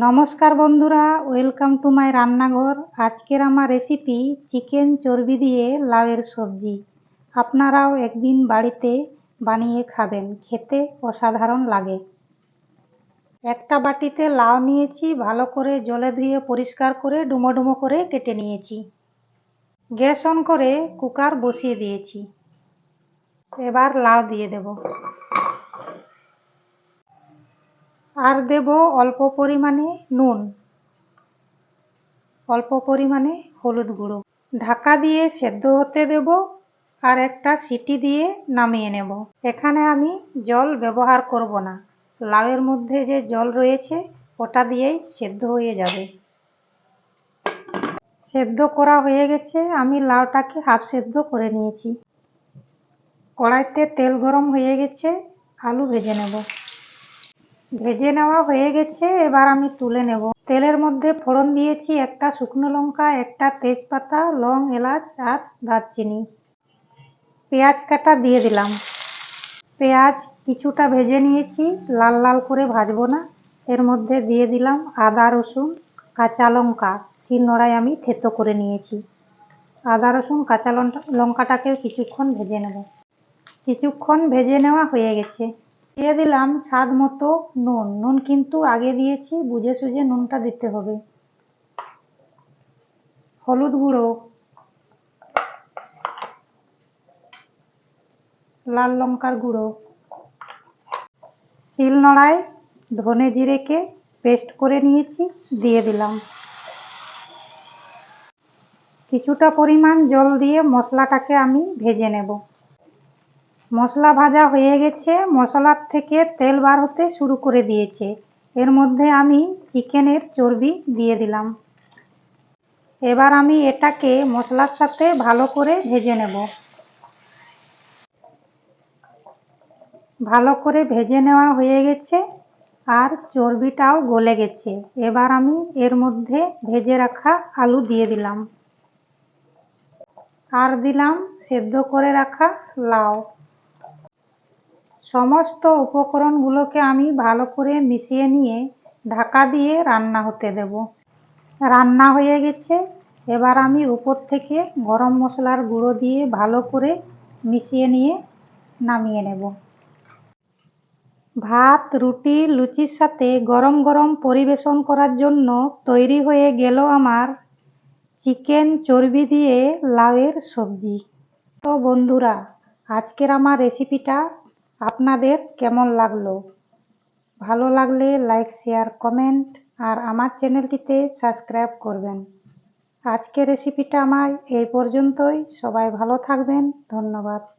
নমস্কার বন্ধুরা welcome to my রান্নাঘর। আজকের আমার রেসিপি চিকেন চর্বি দিয়ে লাউয়ের সবজি। আপনারাও একদিন বাড়িতে বানিয়ে খাবেন, খেতে অসাধারণ লাগে। একটা বাটিতে লাউ নিয়েছি, ভালো করে জলে ধুয়ে পরিষ্কার করে ডুমো ডুমো করে কেটে নিয়েছি। গ্যাস অন করে কুকার বসিয়ে দিয়েছি। এবার লাউ দিয়ে দেব। আর দেব অল্প পরিমাণে নুন। অল্প পরিমাণে হলুদ গুঁড়ো। ঢাকা দিয়ে সেদ্ধ হতে দেব আর একটা সিটি দিয়ে নামিয়ে নেব। এখানে আমি জল ব্যবহার করব না। লাউয়ের মধ্যে যে জল রয়েছে, ওটা দিয়েই সেদ্ধ হয়ে যাবে। সেদ্ধ করা হয়ে গেছে, আমি লাউটাকে হাফ সেদ্ধ করে নিয়েছি। কড়াইতে তেল গরম হয়ে গেছে, আলু ভেজে নেব। ভেজে নেওয়া হয়ে গেছে, এবার আমি তুলে নেব। তেলের মধ্যে ফোড়ন দিয়েছি একটা শুকনো লঙ্কা, একটা তেজপাতা, লং, এলাচ আর দারচিনি। পেঁয়াজ কাটা দিয়ে দিলাম। পেঁয়াজ কিছুটা ভেজে নিয়েছি, লাল লাল করে ভাজবো না। এর মধ্যে দিয়ে দিলাম আদা, রসুন, কাঁচা লঙ্কা। শিলনোড়ায় আমি থেতো করে নিয়েছি। আদা, রসুন, কাঁচা লঙ্কা লঙ্কাটাকেও কিছুক্ষণ ভেজে নেব। কিছুক্ষণ ভেজে নেওয়া হয়ে গেছে। দিয়ে দিলাম স্বাদ মতো নুন। নুন কিন্তু আগে দিয়েছি, বুঝে সুঝে নুনটা দিতে হবে। হলুদ গুঁড়ো, লাল লঙ্কার গুঁড়ো, শিল নড়ায় ধনে জিরেকে পেস্ট করে নিয়েছি, দিয়ে দিলাম। কিছুটা পরিমাণ জল দিয়ে মশলাটাকে আমি ভেজে নেব। মশলা ভাজা হয়ে গেছে। মশলার থেকে তেল বার হতে শুরু করে দিয়েছে। এর মধ্যে আমি চিকেনের চর্বি দিয়ে দিলাম। এবার আমি এটাকে মশলার সাথে ভালো করে ভেজে নেব। ভালো করে ভেজে নেওয়া হয়ে গেছে আর চর্বিটাও গলে গেছে। এবার আমি এর মধ্যে ভেজে রাখা আলু দিয়ে দিলাম। আর দিলাম সেদ্ধ করে রাখা লাউ। সমস্ত উপকরণগুলোকে আমি ভালো করে মিশিয়ে নিয়ে ঢাকা দিয়ে রান্না হতে দেব। রান্না হয়ে গেছে। এবার আমি উপর থেকে গরম মশলার গুঁড়ো দিয়ে ভালো করে মিশিয়ে নিয়ে নামিয়ে নেব। ভাত, রুটি, লুচির সাথে গরম গরম পরিবেশন করার জন্য তৈরি হয়ে গেল আমার চিকেন চর্বি দিয়ে লাউয়ের সবজি। তো বন্ধুরা, আজকের আমার রেসিপিটা আপনাদের কেমন লাগল? ভালো লাগলে লাইক শেয়ার কমেন্ট আর আমার চ্যানেলটিতে সাবস্ক্রাইব করবেন। আজকের রেসিপিটা আমার এই পর্যন্তই। সবাই ভালো থাকবেন। ধন্যবাদ।